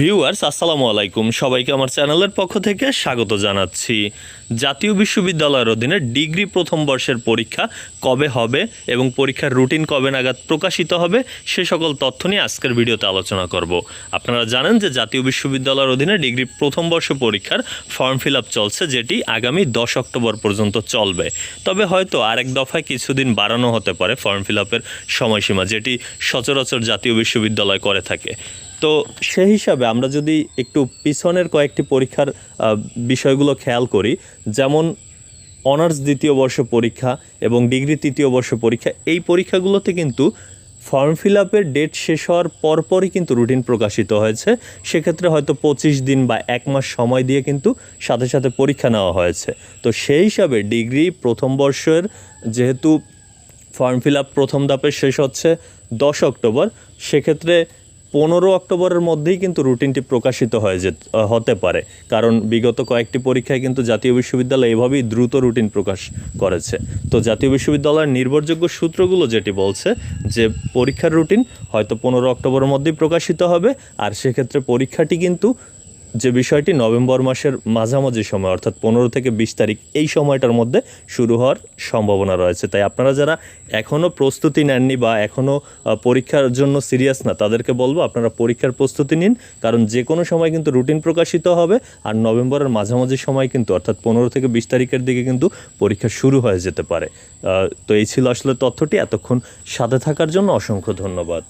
Viewers, আসসালামু আলাইকুম। সবাইকে আমার চ্যানেলের পক্ষ থেকে স্বাগত জানাচ্ছি। জাতীয় বিশ্ববিদ্যালয়ের অধীনে ডিগ্রি প্রথম বর্ষের পরীক্ষা কবে হবে এবং পরীক্ষার রুটিন কবে নাগাদ প্রকাশিত হবে, সে সকল তথ্য নিয়ে আজকের ভিডিওতে আলোচনা করব। আপনারা জানেন যে জাতীয় বিশ্ববিদ্যালয়ের অধীনে ডিগ্রি প্রথম বর্ষ পরীক্ষার ফর্ম ফিল চলছে, যেটি আগামী দশ অক্টোবর পর্যন্ত চলবে। তবে হয়তো আরেক দফায় কিছুদিন বাড়ানো হতে পারে ফর্ম ফিল আপের সময়সীমা, যেটি সচরাচর জাতীয় বিশ্ববিদ্যালয় করে থাকে। তো সেই হিসাবে আমরা যদি একটু পিছনের কয়েকটি পরীক্ষার বিষয়গুলো খেয়াল করি, যেমন অনার্স দ্বিতীয় বর্ষ পরীক্ষা এবং ডিগ্রি তৃতীয় বর্ষ পরীক্ষা, এই পরীক্ষাগুলোতে কিন্তু ফর্ম ফিল আপের ডেট শেষ হওয়ার পরপরই কিন্তু রুটিন প্রকাশিত হয়েছে। সেক্ষেত্রে হয়তো পঁচিশ দিন বা এক মাস সময় দিয়ে কিন্তু সাথে সাথে পরীক্ষা নেওয়া হয়েছে। তো সেই হিসাবে ডিগ্রি প্রথম বর্ষের, যেহেতু ফর্ম ফিল আপ প্রথম ধাপে শেষ হচ্ছে দশ অক্টোবর, সেক্ষেত্রে পনেরো অক্টোবরের মধ্যেই কিন্তু রুটিনটি প্রকাশিত হয়ে যে হতে পারে। কারণ বিগত কয়েকটি পরীক্ষায় কিন্তু জাতীয় বিশ্ববিদ্যালয় এভাবেই দ্রুত রুটিন প্রকাশ করেছে। তো জাতীয় বিশ্ববিদ্যালয়ের নির্ভরযোগ্য সূত্রগুলো যেটি বলছে যে, পরীক্ষার রুটিন হয়তো পনেরো অক্টোবরের মধ্যেই প্রকাশিত হবে, আর সেক্ষেত্রে পরীক্ষাটি কিন্তু যে বিষয়টি নভেম্বর মাসের মাঝামাঝি সময়, অর্থাৎ পনেরো থেকে বিশ তারিখ, এই সময়টার মধ্যে শুরু হওয়ার সম্ভাবনা রয়েছে। তাই আপনারা যারা এখনও প্রস্তুতি নেননি বা এখনও পরীক্ষার জন্য সিরিয়াস না, তাদেরকে বলব আপনারা পরীক্ষার প্রস্তুতি নিন, কারণ যে কোনো সময় কিন্তু রুটিন প্রকাশিত হবে আর নভেম্বরের মাঝামাঝি সময় কিন্তু, অর্থাৎ পনেরো থেকে বিশ তারিখের দিকে কিন্তু পরীক্ষা শুরু হয়ে যেতে পারে। তো এই ছিল আসলে তথ্যটি। এতক্ষণ সাথে থাকার জন্য অসংখ্য ধন্যবাদ।